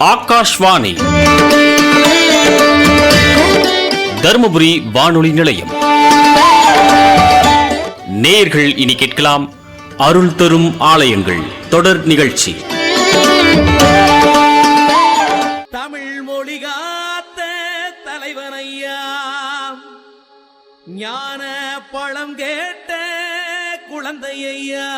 ஆகாஷ்வாணி. தருமபுரி வானொலி நிலையம். நேர்கள் இனி கேட்கலாம் அருள் தரும் ஆலயங்கள். தொடர் நிகழ்ச்சி. தமிழ் மொழி காத்த தலைவனையா? ஞான பழம் கேட்ட குழந்தையா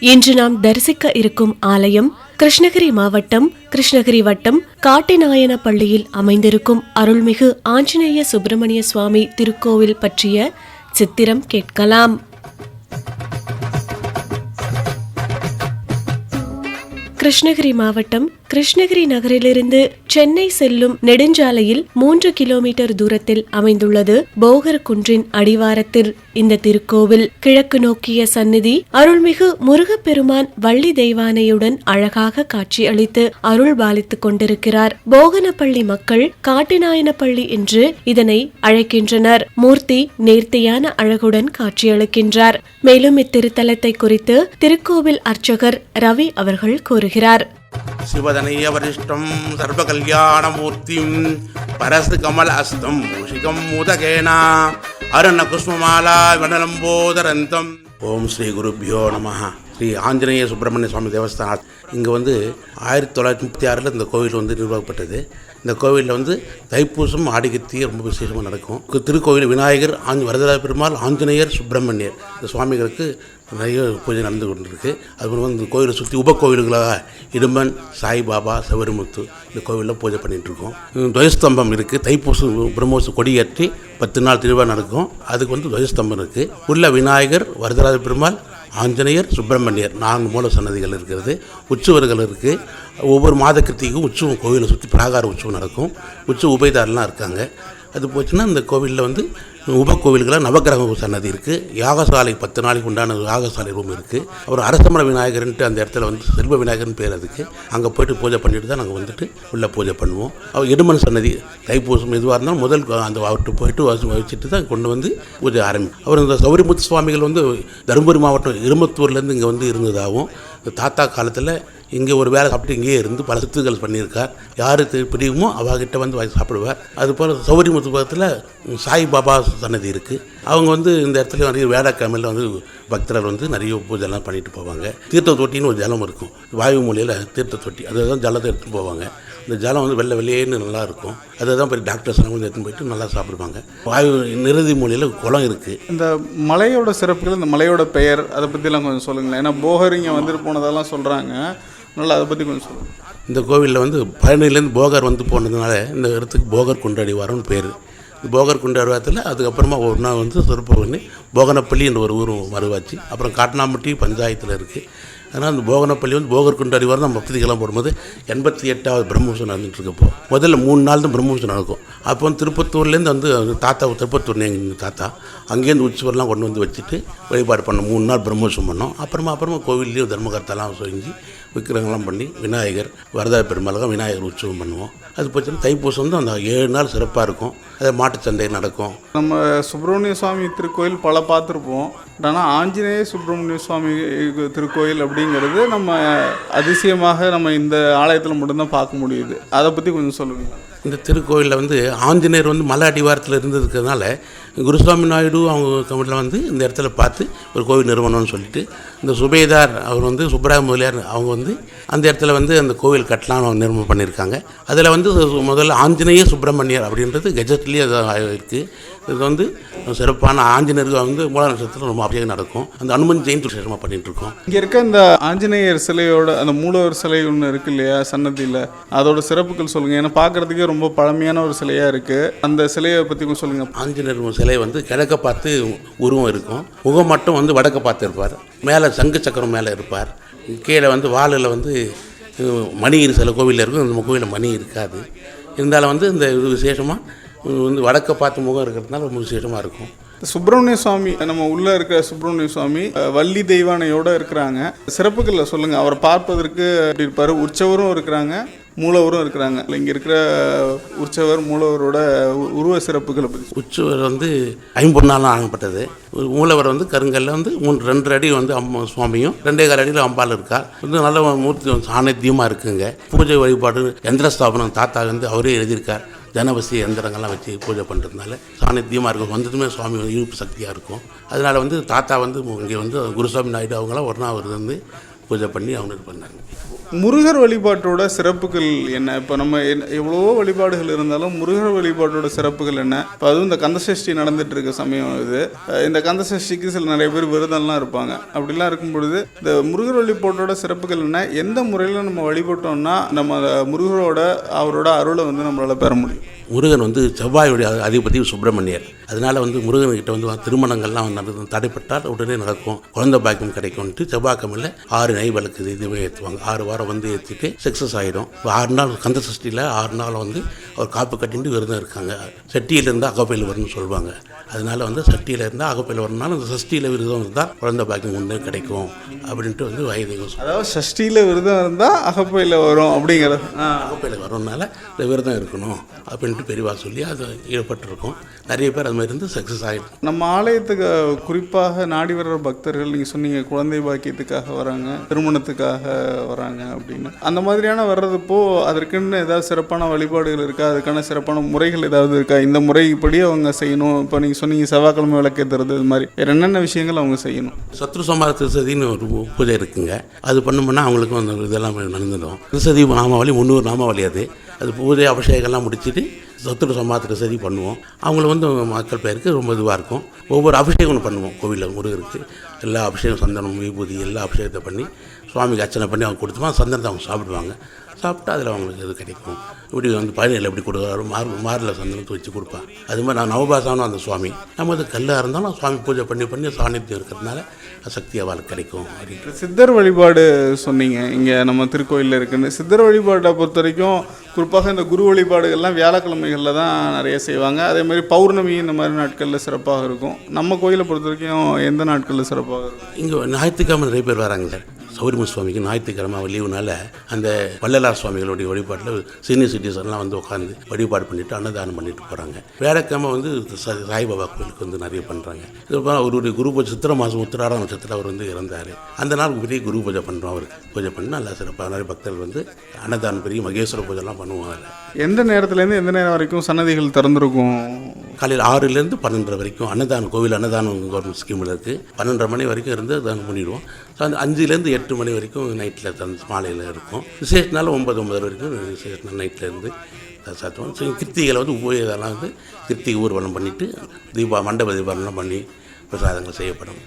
இன்று நாம் தரிசிக்க இருக்கும் ஆலயம் கிருஷ்ணகிரி மாவட்டம் கிருஷ்ணகிரி வட்டம் காட்டிநாயன பள்ளியில் அமைந்திருக்கும் அருள்மிகு ஆஞ்சநேய சுப்பிரமணிய சுவாமி திருக்கோவில் பற்றிய சித்திரம் கேட்கலாம். கிருஷ்ணகிரி மாவட்டம் கிருஷ்ணகிரி நகரிலிருந்து சென்னை செல்லும் நெடுஞ்சாலையில் மூன்று கிலோமீட்டர் தூரத்தில் அமைந்துள்ளது போகர் குன்றின் அடிவாரத்தில். இந்த திருக்கோவில் கிழக்கு நோக்கிய சந்நிதி அருள்மிகு முருகப்பெருமான் வள்ளி தெய்வானையுடன் அழகாக காட்சியளித்து அருள் பாலித்துக் கொண்டிருக்கிறார். போகனப்பள்ளி மக்கள் காட்டுநாயனப்பள்ளி என்று இதனை அழைக்கின்றனர். மூர்த்தி நேர்த்தியான அழகுடன் காட்சியளிக்கின்றார். மேலும் இத்திருத்தலத்தை குறித்து திருக்கோவில் அர்ச்சகர் ரவி அவர்கள் கூறுகிறார். சிவதனைய வரிஷ்டம் சர்வகல்யாணமூர்த்திம் பரசு கமல் அஸ்தம் மூஷிகம் மூதகேனா அருண குஸ்மமாலா வனலம்போதரந்தம் ஓம் ஸ்ரீ குருபியோ நம ஸ்ரீ ஆஞ்சநேய சுப்பிரமணிய சுவாமி தேவஸ்தானம் இங்கே வந்து ஆயிரத்தி தொள்ளாயிரத்தி முப்பத்தி ஆறில் இந்த கோவில் வந்து நிர்வாகப்பட்டது. இந்த கோவிலில் வந்து தைப்பூசம் ஆடிகத்தி ரொம்ப விசேஷமாக நடக்கும். திருக்கோவில் விநாயகர் ஆஞ்சி வரதராஜ பெருமாள் ஆஞ்சநேயர் சுப்பிரமணியர். இந்த சுவாமிகளுக்கு நிறைய பூஜை நடந்து கொண்டிருக்கு. அதுபோல் வந்து இந்த கோவிலை சுற்றி உபகோவில்களாக இடும்பன் சாய்பாபா சவரிமுத்து இந்த கோவிலில் பூஜை பண்ணிகிட்ருக்கோம் இருக்கோம் துவயஸ்தம்பம் இருக்குது தைப்பூசம் பிரம்மோசம் கொடியேற்றி பத்து நாள் திருவிழா நடக்கும். அதுக்கு வந்து துவயஸ்தம்பம் இருக்குது உள்ள விநாயகர் வரதராஜ பெருமாள் ஆஞ்சநேயர் சுப்பிரமணியர் நான்கு மூல சன்னதிகள் இருக்கிறது. உற்சவர்கள் இருக்குது ஒவ்வொரு மாத கிருத்திக்கும் உற்சவம் கோவிலை சுற்றி பிராகார உற்சவம் நடக்கும். உற்சவ உபயதாரெலாம் இருக்காங்க. அது போச்சுன்னா இந்த கோவிலில் வந்து உபக்கோவில்களில் நவகிரக சன்னதி இருக்குது யாகசாலை பத்து நாளைக்கு உண்டான யாகசாலை ரூம் இருக்குது அப்புறம் அரசமர விநாயகர்ன்ட்டு அந்த இடத்துல வந்து செல்வ விநாயகர்னு பேர் அதுக்கு. அங்கே போயிட்டு பூஜை பண்ணிட்டு தான் நாங்கள் வந்துட்டு உள்ளே பூஜை பண்ணுவோம். அவர் இடுமன் சன்னதி தைப்பூசம் எதுவாக இருந்தாலும் முதல் அந்த அவர்கிட்ட போயிட்டு வச்சுட்டு தான் கொண்டு வந்து பூஜை ஆரம்பிக்கும் அவர் இந்த சௌரிமுத்து சுவாமிகள் வந்து தருமபுரி மாவட்டம் இருமத்தூர்லேருந்து இங்கே வந்து இருந்ததாகவும் தாத்தா காலத்தில் இங்கே ஒரு வேலை சாப்பிட்டு இங்கேயே இருந்து பல சுத்துகள் பண்ணியிருக்கார். யார் பிடிக்குமோ அவகிட்ட வந்து வாங்கி சாப்பிடுவார். அதுபோல் சௌரியமுத்து பக்கத்தில் சாய்பாபா சன்னதி இருக்குது அவங்க வந்து இந்த இடத்துல நிறைய வேடக்கிழமையில் வந்து பக்தர்கள் வந்து நிறைய பூஜைலாம் பண்ணிட்டு போவாங்க. தீர்த்த தொட்டின்னு ஒரு ஜலம் இருக்கும். வாயு மூலையில் தீர்த்த தொட்டி அதுதான் ஜலத்தை எடுத்துகிட்டு போவாங்க. இந்த ஜலம் வந்து வெள்ளை வெள்ளையேன்னு நல்லா இருக்கும். அதை தான் போய் டாக்டர்ஸ் எல்லாம் வந்து எடுத்துன்னு போயிட்டு நல்லா சாப்பிடுவாங்க. வாயு நிறுதி மூலையில் குளம் இருக்குது இந்த மலையோட சிறப்புகள் இந்த மலையோட பெயர் அதை பற்றிலாம் கொஞ்சம் சொல்லுங்களேன். ஏன்னா போகரிங்க வந்துட்டு போனதெல்லாம் சொல்கிறாங்க நல்லா அதை பற்றி கொஞ்சம் சொல்லுங்கள் இந்த கோவிலில் வந்து பழனிலேருந்து போகர் வந்து போனதுனால இந்த இடத்துக்கு போகர் குண்டாடிவாரம்னு பேர். போகர் குண்டாடிவாரத்தில் அதுக்கப்புறமா ஒரு நாள் வந்து சிறப்பு பண்ணி போகனப்பள்ளி என்ற ஒரு ஊர் மறுவாச்சு அப்புறம் காட்டனாம்பட்டி பஞ்சாயத்தில் இருக்குது அதனால் அந்த போகனப்பள்ளி வந்து போகர் குண்டாடிவாரம் நம்ம பத்திரிக்கைலாம் போடும்போது எண்பத்தி எட்டாவது பிரம்மோற்சவம் நடந்துட்டு இருக்கப்போ முதல்ல மூணு நாள் தான் பிரம்மோற்சவம் நடக்கும். அப்போ வந்து திருப்பத்தூர்லேருந்து வந்து தாத்தா திருப்பத்தூர் எங்கள் தாத்தா அங்கேருந்து உச்சிவரெலாம் கொண்டு வந்து வச்சுட்டு வழிபாடு பண்ணோம். மூணு நாள் பிரம்மோற்சவம் பண்ணோம். அப்புறமா அப்புறமா கோவில்லையும் தர்மகர்த்தாலாம் செஞ்சு விக்கிரகம்லாம் பண்ணி விநாயகர் வரதா பெருமாளுக்கும் விநாயகர் உற்சவம் பண்ணுவோம். அது போச்சுன்னா தைப்பூசம் வந்து அந்த ஏழு நாள் சிறப்பாக இருக்கும். அது மாட்டுச்சந்தை நடக்கும். நம்ம சுப்பிரமணிய சுவாமி திருக்கோயில் பல பார்த்துருப்போம். ஆனால் ஆஞ்சநேய சுப்பிரமணிய சுவாமி திருக்கோயில் அப்படிங்கிறது நம்ம அதிசயமாக நம்ம இந்த ஆலயத்தில் மட்டும்தான் பார்க்க முடியுது. அதை பற்றி கொஞ்சம் சொல்லுங்கள் இந்த திருக்கோயிலில் வந்து ஆஞ்சநேயர் வந்து மலை அடிவாரத்தில் இருந்ததுக்கிறதுனால குருசுவாமி நாயுடு அவங்க கமிட்டியில் வந்து இந்த இடத்துல பார்த்து ஒரு கோவில் நிறுவனம்னு சொல்லிட்டு இந்த சுபேதார் அவர் வந்து சுப்பராய முதலியார் அவங்க வந்து அந்த இடத்துல வந்து அந்த கோவில் கட்டலாம்னு அவங்க நிர்மாணம் பண்ணியிருக்காங்க. அதில் வந்து முதல்ல ஆஞ்சநேய சுப்பிரமணியர் அப்படின்றது கெஜட்லேயே அது இருக்குது இது வந்து சிறப்பான ஆஞ்சநேயருக்கு வந்து மூல நட்சத்திரம் ரொம்ப அபிஷேகம் நடக்கும். அந்த அனுமன் ஜெயந்தி விசேஷமாக பண்ணிட்டு இருக்கோம். இங்கே இருக்க இந்த ஆஞ்சநேயர் சிலையோட அந்த மூலவர் சிலை ஒன்று இருக்கு இல்லையா சன்னதியில். அதோட சிறப்புகள் சொல்லுங்கள் ஏன்னா பார்க்குறதுக்கே ரொம்ப பழமையான ஒரு சிலையாக இருக்குது அந்த சிலையை பற்றி கொஞ்சம் சொல்லுங்கள் ஆஞ்சநேயர் சிலை வந்து கிழக்க பார்த்து உருவம் இருக்கும். முகம் மட்டும் வந்து வடக்க பார்த்து இருப்பார். மேலே சங்கு சக்கரம் மேலே இருப்பார். கீழே வந்து வாலில் வந்து மணி சில கோவிலில் இருக்கும். நம்ம கோவிலில் மணி இருக்காது. இருந்தாலும் வந்து இந்த இது விசேஷமாக வந்து வடக்க பார்த்து முகம் இருக்கிறதுனால ரொம்ப விசேஷமாக இருக்கும். சுப்பிரமணிய சுவாமி நம்ம உள்ள இருக்கிற சுப்பிரமணிய சுவாமி வள்ளி தெய்வானையோட இருக்கிறாங்க. சிறப்புகளில் சொல்லுங்க அவரை பார்ப்பதற்கு எப்படி இருப்பாரு? உற்சவரும் இருக்கிறாங்க மூலவரும் இருக்கிறாங்க. இங்கே இருக்கிற உற்சவர் மூலவரோட உருவ சிறப்புகளை பற்றி உற்சவர் வந்து ஐம்பொன்னாலும் ஆகப்பட்டது ஒரு மூலவர் வந்து கருங்கல்ல வந்து மூணு ரெண்டு அடி வந்து அம்மா சுவாமியும் ரெண்டே கால் அடியில் அம்பாள் இருக்கா. வந்து நல்ல மூர்த்தி சாநித்தியமாக இருக்குங்க. பூஜை வழிபாடு எந்திர ஸ்தாபனம் தாத்தா வந்து அவரே எழுதியிருக்கார். ஜனவசி எந்திரங்கள்லாம் வச்சு பூஜை பண்ணுறதுனால சாநித்தியமாக இருக்கும். வந்ததுமே சுவாமி ஈர்ப்பு சக்தியாக இருக்கும். அதனால வந்து தாத்தா வந்து இங்கே வந்து குருசாமி நாயுடு அவங்களாம் ஒரு நாள் அவர் வந்து பூஜை பண்ணி அவங்க இது பண்ணாங்க. முருகர் வழிபாட்டோட சிறப்புகள் என்ன? இப்போ நம்ம என்ன- எவ்வளவோ வழிபாடுகள் இருந்தாலும் முருகர் வழிபாட்டோட சிறப்புகள் என்ன? இப்போ அதுவும் இந்த கந்தசஷ்டி நடந்துட்டு இருக்க சமயம் இது. இந்த கந்தசஷ்டிக்கு சில நிறைய பேர் விரதம்லாம் இருப்பாங்க. அப்படிலாம் இருக்கும் பொழுது இந்த முருகர் வழிபாட்டோட சிறப்புகள் என்ன? எந்த முறையில் நம்ம வழிபட்டோம்னா நம்ம முருகரோட அவரோட அருளை வந்து நம்மளால் பெற முடியும். முருகன் வந்து செவ்வாயுடைய அதி- அதிபதி சுப்பிரமணியர். அதனால வந்து முருகன்கிட்ட வந்து திருமணங்கள்லாம் நடந்து தடைப்பட்டால் உடனே நடக்கும். குழந்தை பாக்கியம் கிடைக்கும்ட்டு செவ்வாய்க்கிழமையில் ஆறு நெய் விளக்கு இதுவே ஏற்றுவாங்க ஆறு வாரம் வந்து ஏற்றிட்டு சக்ஸஸ் ஆகிடும் ஆறு நாள் கந்த சஷ்டியில் ஆறு நாள் வந்து அவர் காப்பு கட்டிட்டு விரதம் இருக்காங்க. செட்டியில் இருந்தால் அகப்பையில் வரும்னு சொல்லுவாங்க. அதனால வந்து சட்டியில் இருந்தால் அகப்பையில் வரணும்னாலும் அந்த சஷ்டியில் விரதம் இருந்தால் குழந்தை பாக்கியம் ஒன்று கிடைக்கும். அப்படின்ட்டு வந்து வயதையும் அதாவது சஷ்டியில் விரதம் இருந்தால் அகப்பையில் வரும் அப்படிங்கிறது. அகப்பையில் வரணும்னால இந்த விரதம் இருக்கணும். அப்படின்ட்டு பெரியவா சொல்லி அது ஈடுபட்டிருக்கோம். நிறைய பேர் அது மாதிரி இருந்து சக்ஸஸ் ஆகிடும் நம்ம ஆலயத்துக்கு குறிப்பாக நாடி வர்ற பக்தர்கள் நீங்கள் சொன்னீங்க குழந்தை பாக்கியத்துக்காக வராங்க திருமணத்துக்காக வராங்க அப்படின்னு. அந்த மாதிரியான வர்றதுப்போ அதற்குன்னு ஏதாவது சிறப்பான வழிபாடுகள் இருக்கா? அதுக்கான சிறப்பான முறைகள் ஏதாவது இருக்கா? இந்த முறைப்படி அவங்க செய்யணும். இப்போ நீங்கள் சொன்னீங்க செவ்வாய்க்கிழமை விளக்கேற்றுறது இது மாதிரி. வேறு என்னென்ன விஷயங்கள் அவங்க செய்யணும்? சத்ரு சமார திருசதின்னு ஒரு பூஜை இருக்குங்க. அது பண்ணோம்னா அவங்களுக்கும் அந்த இதெல்லாம் நடந்துடும். திருசதி நாமாவளி முந்நூறு நாமாவளி அது. அது பூஜை அபிஷேகம்லாம் முடிச்சுட்டு சத்ரு சமாத்திரம் சரி பண்ணுவோம். அவங்கள வந்து மக்கள் பேருக்கு ரொம்ப இதுவாக இருக்கும். ஒவ்வொரு அபிஷேகம் பண்ணுவோம். கோவிலில் முருகருக்கு எல்லா அபிஷேகம் சந்தனம் விபூதி எல்லா அபிஷேகத்தை பண்ணி சுவாமிக்கு அர்ச்சனை பண்ணி அவங்க கொடுத்தோமா சந்தனத்தை அவங்க சாப்பிடுவாங்க. சாப்பிட்டா அதில் அவங்களுக்கு இது கிடைக்கும். இப்படி வந்து பயணிகள் எப்படி கொடுக்குறாரு மார் மாரில் சந்தனத்தை வச்சு கொடுப்பேன். அது மாதிரி நான் நவபாசானும் அந்த சுவாமி. நம்ம அது கல்லாக இருந்தாலும் சுவாமி பூஜை பண்ணி பண்ணி சாநித்தியம் இருக்கிறதுனால சக்தி அவளுக்கு கிடைக்கும் அப்படின்ட்டு. சித்தர் வழிபாடு சொன்னீங்க. இங்கே நம்ம திருக்கோயிலில் இருக்குன்னு. சித்தர் வழிபாட்டை பொறுத்த வரைக்கும் குறிப்பாக இந்த குரு வழிபாடுகள்லாம் வியாழக்கிழமைகளில் தான் நிறைய செய்வாங்க. அதே மாதிரி பௌர்ணமி இந்த மாதிரி நாட்களில் சிறப்பாக இருக்கும். நம்ம கோயிலை பொறுத்த வரைக்கும் எந்த நாட்களில் சிறப்பாக இருக்கும்? இங்கே ஞாயிற்றுக்கிழமை நிறைய பேர் வராங்க சார். சௌரிம சுவாமிக்கு ஞாயிற்றுக்கிழமை லீவுனால அந்த வள்ளலார் சுவாமிகளுடைய வழிபாட்டில் சீனியர் சிட்டிசன்லாம் வந்து உட்காந்து வழிபாடு பண்ணிட்டு அன்னதானம் பண்ணிட்டு போகிறாங்க வேலைக்கிழமை வந்து சாய்பாபா கோயிலுக்கு வந்து நிறைய பண்ணுறாங்க இதுக்கப்புறம் அவருடைய குரு பூஜை சித்திரை மாதம் உத்திராட நட்சத்திரத்தில் அவர் வந்து இறந்தார். அந்த நாள் பெரிய குரு பூஜை பண்ணுறோம் அவருக்கு பூஜை பண்ணி நல்லா சிறப்பாக நிறைய பக்தர்கள் வந்து அன்னதானம் பெரிய மகேஸ்வர பூஜைலாம் பண்ணுவாங்க. எந்த நேரத்துலேருந்து எந்த நேரம் வரைக்கும் சன்னதிகள் திறந்துருக்கும்? காலையில் ஆறுலேருந்து பன்னெண்டரை வரைக்கும் அன்னதானம் கோவில் அன்னதானம் கவர்மெண்ட் ஸ்கீமில் இருக்குது பன்னெண்டரை மணி வரைக்கும் இருந்து தானம் பண்ணிடுவோம். ஸோ அந்த அஞ்சுலேருந்து எட்டு மணி வரைக்கும் நைட்டில் தந்து மாலையில் இருக்கும். விசேஷ நாள் ஒன்பது ஒன்பது வரைக்கும் விசேஷ நாள் நைட்டில் இருந்து சாத்துவோம். ஸோ கிருத்திகளை வந்து உபயோக இதெல்லாம் வந்து கிருத்திகை ஊர்வலம் பண்ணிவிட்டு தீபா மண்டப தீபாவளிலாம் பண்ணி பிரசாதங்கள் செய்யப்படும்.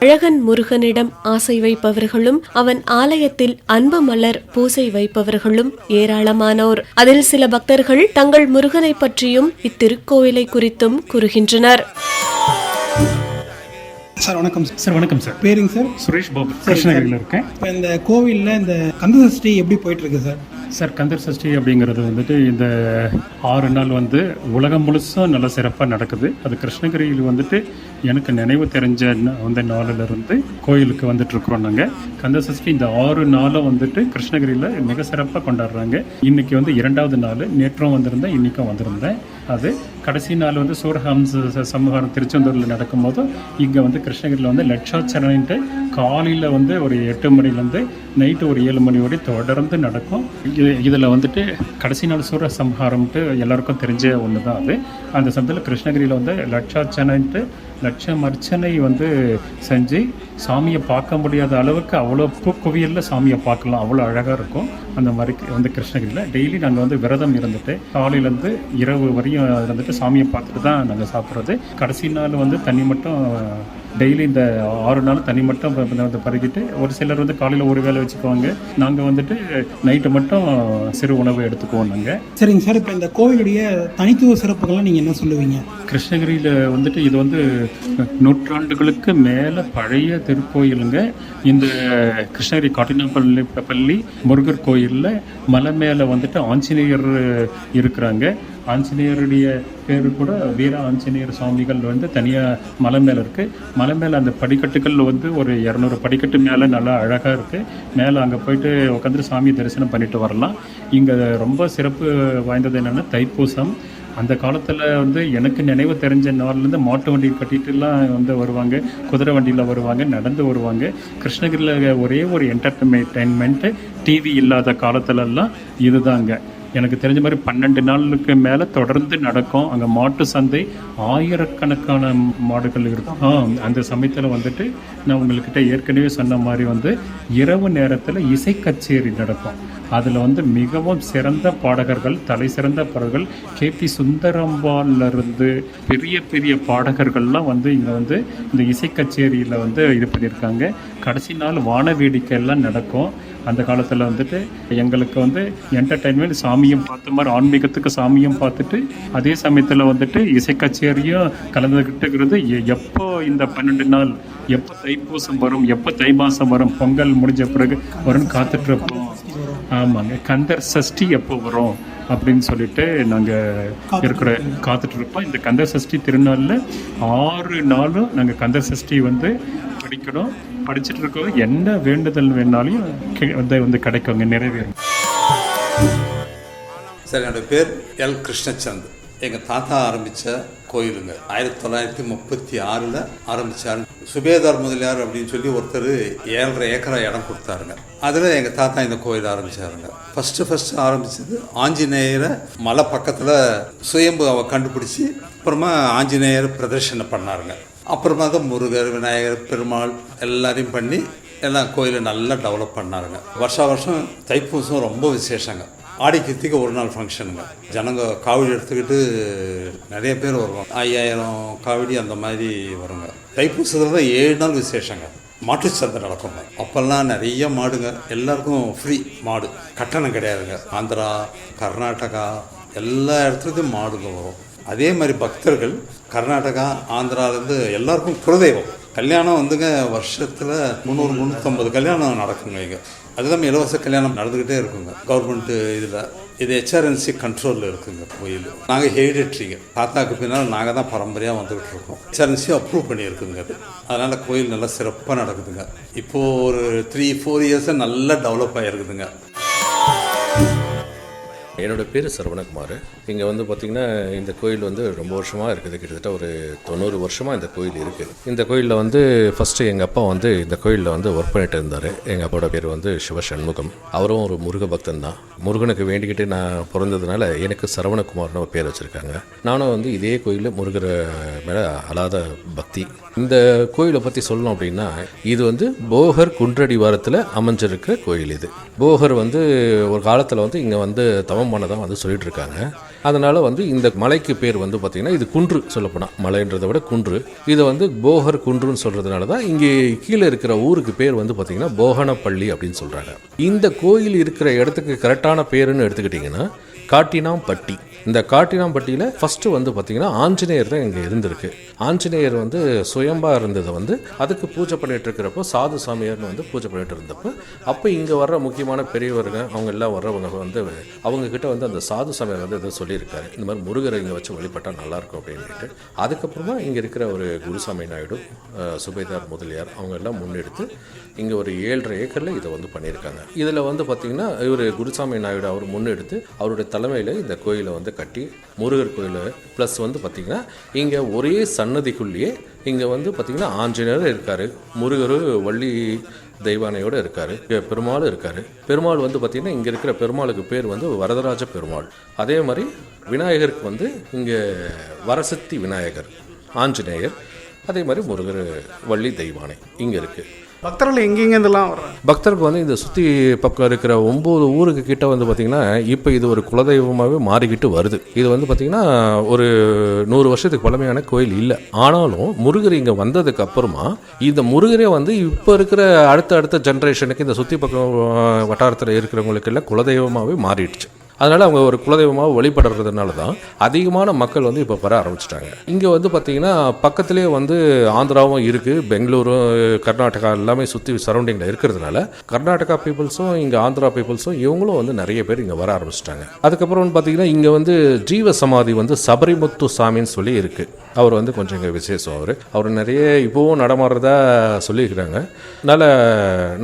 அழகன் முருகனிடம் ஆசை வைப்பவர்களும் அவன் ஆலயத்தில் அன்பு மலர் பூசை வைப்பவர்களும் ஏராளமானோர். அதில் சில பக்தர்கள் தங்கள் முருகனை பற்றியும் இத்திருக்கோயிலை குறித்தும் கூறுகின்றனர். சார் வணக்கம் சார். சார் வணக்கம் சார். பேருங்க சார்? சுரேஷ் பாபு. கிருஷ்ணகிரியில் இருக்கேன். இப்போ இந்த கோவிலில் இந்த கந்தசஷ்டி எப்படி போயிட்டு இருக்கு சார்? சார் கந்தர் சஷ்டி அப்படிங்கிறது வந்துட்டு இந்த ஆறு நாள் வந்து உலகம் முழுசும் நல்ல சிறப்பாக நடக்குது. அது கிருஷ்ணகிரியில் வந்துட்டு எனக்கு நினைவு தெரிஞ்ச வந்த நாளிலிருந்து கோயிலுக்கு வந்துட்டுருக்குறோம் நாங்கள் கந்த சஷ்டி இந்த ஆறு நாளும் வந்துட்டு கிருஷ்ணகிரியில் மிக சிறப்பாக கொண்டாடுறாங்க. இன்றைக்கி வந்து இரண்டாவது நாள். நேற்றும் வந்திருந்தேன் இன்றைக்கும் வந்திருந்தேன். அது. கடைசி நாள் வந்து சூரஹம்ச ச- சமூகம் திருச்செந்தூரில் நடக்கும்போது இங்கே வந்து கிருஷ்ணகிரியில் வந்து லட்சாச்சரணின்ட்டு காலையில் வந்து ஒரு எட்டு மணிலேருந்து நைட்டு ஒரு ஏழு மணி வரை தொடர்ந்து நடக்கும். இது இதில் வந்துட்டு கடைசி நாள் சூர சம்ஹாரம்ட்டு எல்லாருக்கும் தெரிஞ்ச ஒன்று தான் அது. அந்த சமயத்தில் கிருஷ்ணகிரியில் வந்து லட்சாச்சனைன்ட்டு லட்சம் அர்ச்சனை வந்து செஞ்சு சாமியை பார்க்க முடியாத அளவுக்கு அவ்வளோ பூக்குவியலில் சாமியை பார்க்கலாம். அவ்வளோ அழகாக இருக்கும். அந்த மாதிரி வந்து கிருஷ்ணகிரியில். டெய்லி நாங்கள் வந்து விரதம் இருந்துட்டு காலையிலேருந்து இரவு வரையும் இருந்துட்டு சாமியை பார்த்துட்டு தான் நாங்கள் சாப்பிட்றது. கடைசி நாள் வந்து தண்ணி மட்டும் டெய்லி இந்த ஆறு நாள் தண்ணி மட்டும் வந்து பருகிட்டு ஒரு சிலர் வந்து காலையில் ஒரு வேளை வச்சுக்குவாங்க. நாங்கள் வந்துட்டு நைட்டு மட்டும் சிறு உணவு எடுத்துக்குவோம் நாங்கள் சரிங்க சார் இப்போ இந்த கோவிலுடைய தனித்துவ சிறப்புகள்லாம் நீங்கள் என்ன சொல்லுவீங்க? கிருஷ்ணகிரியில் வந்துட்டு இது வந்து நூற்றாண்டுகளுக்கு மேலே பழைய திருக்கோயிலுங்க. இந்த கிருஷ்ணகிரி காட்டினாப்பள்ளி பள்ளி முருகர் கோயிலில் மலை மேலே வந்துட்டு ஆஞ்சநேயர் இருக்கிறாங்க. ஆஞ்சநேயருடைய பேர் கூட வீர ஆஞ்சநேயர் சுவாமிகள் வந்து தனியாக மலை மேலே இருக்குது மலை மேலே அந்த படிக்கட்டுகள் வந்து ஒரு இரநூறு படிக்கட்டு மேலே நல்லா அழகாக இருக்குது மேலே அங்கே போயிட்டு உட்காந்து சாமி தரிசனம் பண்ணிட்டு வரலாம். இங்கே ரொம்ப சிறப்பு வாய்ந்தது என்னென்னா தைப்பூசம். அந்த காலத்தில் வந்து எனக்கு நினைவு தெரிஞ்ச நாள்லேருந்து மாட்டு வண்டி கட்டிட்டுலாம் வந்து வருவாங்க. குதிரை வண்டியில் வருவாங்க நடந்து வருவாங்க. கிருஷ்ணகிரியில் ஒரே ஒரு என்டர்டைன்மெண்ட்டு டிவி இல்லாத காலத்துலலாம் இதுதாங்க. எனக்கு தெரிஞ்ச மாதிரி பன்னெண்டு நாளுக்கு மேலே தொடர்ந்து நடக்கும் அங்கே மாட்டு சந்தை. ஆயிரக்கணக்கான மாடுகள் இருக்கும். அந்த சமயத்தில் வந்துட்டு நான் உங்கள்கிட்ட ஏற்கனவே சொன்ன மாதிரி வந்து இரவு நேரத்தில் இசை கச்சேரி நடக்கும். அதில் வந்து மிகவும் சிறந்த பாடகர்கள் தலை சிறந்த பாடகர்கள் கே பி சுந்தரம்பாலிருந்து பெரிய பெரிய பாடகர்கள்லாம் வந்து இங்கே வந்து இந்த இசை கச்சேரியில் வந்து இது பண்ணியிருக்காங்க. கடைசி நாள் வான வேடிக்கை எல்லாம் நடக்கும். அந்த காலத்தில் வந்துட்டு எங்களுக்கு வந்து என்டர்டைன்மெண்ட் சாமியும் பார்த்த மாதிரி ஆன்மீகத்துக்கு சாமியும் பார்த்துட்டு அதே சமயத்தில் வந்துட்டு இசைக்கச்சேரியும் கலந்துக்கிட்டுக்கிறது எ- எப்போ இந்த பன்னெண்டு நாள் எப்போ தைப்பூசம் வரும் எப்போ தை மாதம் வரும் பொங்கல் முடிஞ்ச பிறகு வரும்னு காத்துட்டு இருப்போம் ஆமாங்க. கந்தர் சஷ்டி எப்போ வரும் அப்படின்னு சொல்லிட்டு நாங்கள் இருக்கிற காத்துட்ருப்போம். இந்த கந்தர் சஷ்டி திருநாளில் ஆறு நாளும் நாங்கள் கந்தர் சஷ்டி வந்து படிக்கணும். படிச்சுட்டு இருக்கோம் என்ன வேண்டுதல் வேணாலும் வந்து வந்து கிடைக்குங்க நிறைவேறும். சார் என்னோட பேர் எல். கிருஷ்ணச்சந்த். எங்கள் தாத்தா ஆரம்பித்த கோயிலுங்க. ஆயிரத்தி தொள்ளாயிரத்தி முப்பத்தி ஆறில் ஆரம்பித்தார் சுபேதார் முதலியார் அப்படின்னு சொல்லி ஒருத்தர் ஏழரை ஏக்கரா இடம் கொடுத்தாருங்க. அதில் எங்கள் தாத்தா இந்த கோயில் ஆரம்பித்தாருங்க ஃபஸ்ட்டு ஃபஸ்ட்டு ஆரம்பித்தது ஆஞ்சநேயரை மலை பக்கத்தில் சுயம்பு அவ கண்டுபிடிச்சி அப்புறமா ஆஞ்சநேயர் பிரதர்ஷனை பண்ணாருங்க. அப்புறமா தான் முருகர் விநாயகர் பெருமாள் எல்லாரையும் பண்ணி எல்லாம் கோயிலை நல்லா டெவலப் பண்ணாருங்க. வருஷா வருஷம் தைப்பூசம் ரொம்ப விசேஷங்க. ஆடி கிருத்திக்கு ஒரு நாள் ஃபங்க்ஷனுங்க ஜனங்க காவடி எடுத்துக்கிட்டு நிறைய பேர் வருவாங்க. ஐயாயிரம் காவடி அந்த மாதிரி வருங்க. தைப்பூசத்தில் தான் ஏழு நாள் விசேஷங்க. மாட்டுச்சந்தை நடக்குங்க. அப்போல்லாம் நிறைய மாடுங்க. எல்லாருக்கும் ஃப்ரீ மாடு. கட்டணம் கிடையாதுங்க. ஆந்திரா கர்நாடகா எல்லா இடத்துலையும் மாடுங்க வரும். அதே மாதிரி பக்தர்கள் கர்நாடகா ஆந்திராலேருந்து எல்லாருக்கும் குலதெய்வம். கல்யாணம் வந்துங்க வருஷத்தில் முந்நூறு முந்நூற்றம்பது கல்யாணம் நடக்குங்க இங்கே. அதுதான் இலவச கல்யாணம் நடந்துக்கிட்டே இருக்குங்க. கவர்மெண்ட்டு இதில் இது ஹெச்ஆர்என்சி கண்ட்ரோலில் இருக்குங்க கோயில். நாங்கள் ஹெரிடேட்ரிங்க தாத்தாக்கு பின்னால் நாங்கள் தான் பரம்பரையாக வந்துகிட்டு இருக்கோம் ஹெச்ஆர்என்சி அப்ரூவ் பண்ணியிருக்குங்க அது. அதனால் கோயில் நல்லா சிறப்பாக நடக்குதுங்க. இப்போது ஒரு த்ரீ ஃபோர் இயர்ஸாக நல்லா டெவலப் ஆகிருக்குதுங்க என்னோடய பேர் சரவணகுமார். இங்கே வந்து பார்த்திங்கன்னா இந்த கோயில் வந்து ரொம்ப வருஷமாக இருக்குது. கிட்டத்தட்ட ஒரு தொண்ணூறு வருஷமாக இந்த கோயில் இருக்குது இந்த கோயிலில் வந்து ஃபஸ்ட்டு எங்கள் அப்பா வந்து இந்த கோயிலில் வந்து ஒர்க் பண்ணிட்டு இருந்தார். எங்கள் அப்பாவோட பேர் வந்து சிவ சண்முகம். அவரும் ஒரு முருக பக்தன் தான். முருகனுக்கு வேண்டிக்கிட்டு நான் பிறந்ததுனால எனக்கு சரவணகுமார்னு ஒரு பேர் வச்சுருக்காங்க. நானும் வந்து இதே கோயிலில் முருகர் மேலே அலாத பக்தி. இந்த கோயிலை பற்றி சொல்லணும் அப்படின்னா இது வந்து போகர் குன்றடி வாரத்தில் அமைஞ்சிருக்கிற கோயில் இது. போகர் வந்து ஒரு காலத்தில் வந்து இங்கே வந்து தவம் பண்ணதான் வந்து சொல்லிட்டு இருக்காங்க அதனால் வந்து இந்த மலைக்கு பேர் வந்து பார்த்திங்கன்னா இது குன்று சொல்லப்போனால் மலைன்றதை விட குன்று. இதை வந்து போகர் குன்றுன்னு சொல்கிறதுனால தான் இங்கே கீழே இருக்கிற ஊருக்கு பேர் வந்து பார்த்திங்கன்னா போகனப்பள்ளி அப்படின்னு சொல்கிறாங்க இந்த கோயில் இருக்கிற இடத்துக்கு கரெக்டான பேருன்னு எடுத்துக்கிட்டிங்கன்னா காட்டினாம்பட்டி. இந்த காட்டினாம்பட்டியில் ஃபஸ்ட்டு வந்து பார்த்திங்கன்னா ஆஞ்சநேயர் தான் இங்கே இருந்திருக்கு. ஆஞ்சநேயர் வந்து சுயம்பாக இருந்ததை வந்து அதுக்கு பூஜை பண்ணிகிட்டு இருக்கிறப்போ சாது சாமியார்னு வந்து பூஜை பண்ணிகிட்டு இருந்தப்போ அப்போ இங்கே வர்ற முக்கியமான பெரியவர்கள் அவங்க எல்லாம் வர்றவங்க வந்து அவங்கக்கிட்ட வந்து அந்த சாது சாமியார் வந்து இதை சொல்லியிருக்காரு. இந்த மாதிரி முருகரை இங்கே வச்சு வழிபட்டால் நல்லாயிருக்கும் அப்படின்ட்டு அதுக்கப்புறமா இங்கே இருக்கிற ஒரு குருசாமி நாயுடு சுபேதார் முதலியார் அவங்க எல்லாம் முன்னெடுத்து இங்கே ஒரு ஏழரை ஏக்கரில் இதை வந்து பண்ணியிருக்காங்க. இதில் வந்து பார்த்திங்கன்னா இவர் குருசாமி நாயுடு அவர் முன்னெடுத்து அவருடைய தலைமையில் இந்த கோயிலை வந்து கட்டி முருகர் கோயில் ப்ளஸ் வந்து பார்த்திங்கன்னா இங்கே ஒரே சன்னதிக்குள்ளேயே இங்கே வந்து பார்த்திங்கன்னா ஆஞ்சநேயர் இருக்கார் முருகர் வள்ளி தெய்வானையோடு இருக்கார் பெருமாள் இருக்கார். பெருமாள் வந்து பார்த்திங்கன்னா இங்கே இருக்கிற பெருமாளுக்கு பேர் வந்து வரதராஜ பெருமாள். அதே மாதிரி விநாயகருக்கு வந்து இங்கே வரசக்தி விநாயகர் ஆஞ்சநேயர் அதே மாதிரி முருகர் வள்ளி தெய்வானை இங்கே இருக்குது பக்தர்கள் எங்கெங்கேருந்துலாம் வர்றாங்க? பக்தருக்கு வந்து இந்த சுற்றி பக்கம் இருக்கிற ஒம்பது ஊருக்கு கிட்ட வந்து பார்த்திங்கன்னா இப்போ இது ஒரு குலதெய்வமாகவே மாறிக்கிட்டு வருது. இது வந்து பார்த்திங்கன்னா ஒரு நூறு வருஷத்துக்கு பழமையான கோயில் இல்லை. ஆனாலும் முருகர் இங்கே வந்ததுக்கு அப்புறமா இந்த முருகரே வந்து இப்போ இருக்கிற அடுத்த அடுத்த ஜென்ரேஷனுக்கு இந்த சுற்றி பக்கம் வட்டாரத்தில் இருக்கிறவங்களுக்கு எல்லாம் குலதெய்வமாகவே மாறிடுச்சு. அதனால் அவங்க ஒரு குலதெய்வமாக வழிபடுறதுனால தான் அதிகமான மக்கள் வந்து இப்போ வர ஆரம்பிச்சிட்டாங்க. இங்கே வந்து பார்த்திங்கன்னா பக்கத்துலேயே வந்து ஆந்திராவும் இருக்குது பெங்களூரும் கர்நாடகா எல்லாமே சுற்றி சரௌண்டிங்கில் இருக்கிறதுனால கர்நாடகா பீப்புள்ஸும் இங்கே ஆந்திரா பீப்புள்ஸும் இவங்களும் வந்து நிறைய பேர் இங்கே வர ஆரம்பிச்சிட்டாங்க. அதுக்கப்புறம் வந்து பார்த்திங்கன்னா இங்கே வந்து ஜீவ சமாதி வந்து சபரிமுத்து சாமின்னு சொல்லி இருக்குது அவர் வந்து கொஞ்சம் இங்கே விசேஷம் அவர். அவர் நிறைய இப்போவும் நடமாடுறதா சொல்லியிருக்கிறாங்க. அதனால்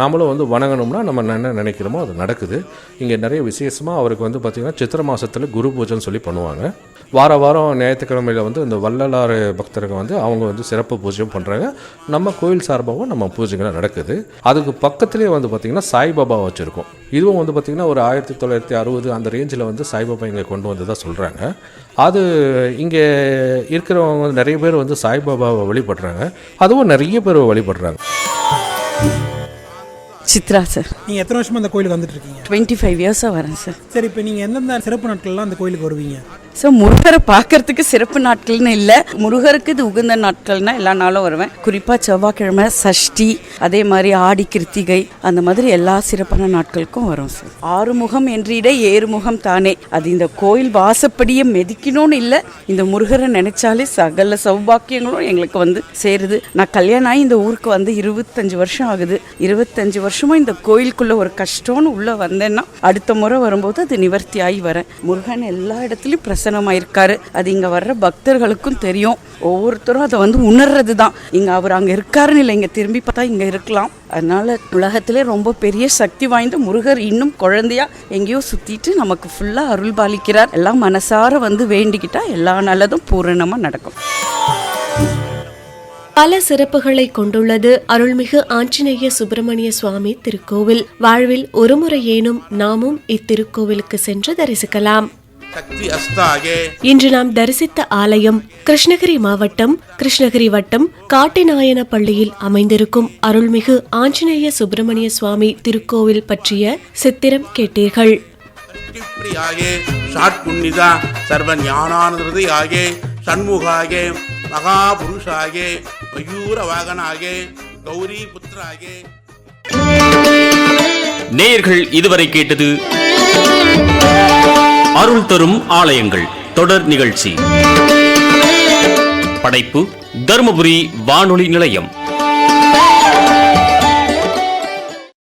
நாமளும் வந்து வணங்கணும்னா நம்ம என்ன நினைக்கிறோமோ அது நடக்குது. இங்கே நிறைய விசேஷமாக அவருக்கு வந்து பார்த்திங்கன்னா சித்திர மாதத்தில் குரு பூஜைன்னு சொல்லி பண்ணுவாங்க. வார வாரம் ஞாயிற்றுக்கிழமையில் வந்து இந்த வள்ளலாறு பக்தர்கள் வந்து அவங்க வந்து சிறப்பு பூஜையும் பண்ணுறாங்க நம்ம கோயில் சார்பாகவும் நம்ம பூஜைகள் நடக்குது. அதுக்கு பக்கத்துலேயே வந்து பார்த்திங்கன்னா சாய்பாபா வச்சுருக்கோம். இதுவும் வந்து பார்த்திங்கன்னா ஒரு ஆயிரத்தி தொள்ளாயிரத்தி அறுபது அந்த ரேஞ்சில் வந்து சாய்பாபா இங்கே கொண்டு வந்ததாக சொல்கிறாங்க அது இங்கே இருக்கிறவங்க நிறைய பேர் வந்து சாய்பாபாவை வழிபடுறாங்க. அதுவும் நிறைய பேர் வழிபடுறாங்க. சித்ரா சார். நீங்கள் எத்தனை வருஷமா அந்த கோயிலுக்கு வந்துட்டு இருக்கீங்க? டுவெண்ட்டி ஃபைவ் இயர்ஸாக வரேன் சார். சரி இப்போ நீங்கள் எந்தெந்த சிறப்பு நாட்கள்லாம் அந்த கோயிலுக்கு வருவீங்க? ஸோ முருகரை பார்க்கறதுக்கு சிறப்பு நாட்கள்னு இல்லை. முருகருக்கு இது உகந்த நாட்கள்னா எல்லா நாளும் வருவேன். குறிப்பாக செவ்வாய்க்கிழமை சஷ்டி அதே மாதிரி ஆடி கிருத்திகை அந்த மாதிரி எல்லா சிறப்பான நாட்களுக்கும் வரும் சார் ஆறுமுகம் என்றிட ஏறுமுகம் தானே. அது இந்த கோயில் வாசப்படியை மெதிக்கணும்னு இல்லை. இந்த முருகரை நினைச்சாலே சகல சௌபாக்கியங்களும் எங்களுக்கு வந்து சேருது. நான் கல்யாணம் ஆகி இந்த ஊருக்கு வந்து இருபத்தஞ்சு வருஷம் ஆகுது. இருபத்தஞ்சு வருஷமும் இந்த கோயிலுக்குள்ள ஒரு கஷ்டம்னு உள்ளே வந்தேன்னா அடுத்த முறை வரும்போது அது நிவர்த்தி ஆகி வரேன். முருகன் எல்லா இடத்துலையும் பிரசன்னமாயிருக்காரு அது இங்கே வர்ற பக்தர்களுக்கும் தெரியும். ஒவ்வொருத்தரும் அதை வந்து உணர்றது தான் இங்க அவர் அங்கே இருக்காருன்னு இல்லை இங்கே திரும்பி பார்த்தா இங்கே இருக்கலாம். அதனால உலகத்திலே ரொம்ப பெரிய சக்தி வாய்ந்த முருகர் இன்னும் குழந்தையா எங்கேயோ சுத்திட்டு நமக்கு ஃபுல்லாக அருள் பாலிக்கிறார். எல்லாம் மனசார வந்து வேண்டிக்கிட்டா எல்லா நல்லதும் பூரணமாக நடக்கும். பல சிறப்புகளை கொண்டுள்ளது அருள்மிகு ஆஞ்சநேய சுப்பிரமணிய சுவாமி திருக்கோவில். வாழ்வில் ஒருமுறையேனும் நாமும் இத்திருக்கோவிலுக்கு சென்று தரிசிக்கலாம். இன்று நாம் தரிசித்த ஆலயம் கிருஷ்ணகிரி மாவட்டம் கிருஷ்ணகிரி வட்டம் காட்டிநாயனப்பள்ளியில் அமைந்திருக்கும் அருள்மிகு ஆஞ்சநேய சுப்பிரமணிய சுவாமி திருக்கோவில் பற்றிய சித்திரம் கேட்டீர்கள். சர்வ ஞானானதயாகே ஷண்முகாகே மகாபுருஷாகே மயூர வாகனாகே கௌரி புத்திராகே நேயர்கள் இதுவரை கேட்டது அருள் தரும் ஆலயங்கள். தொடர் நிகழ்ச்சி. படைப்பு தருமபுரி வானொலி நிலையம்.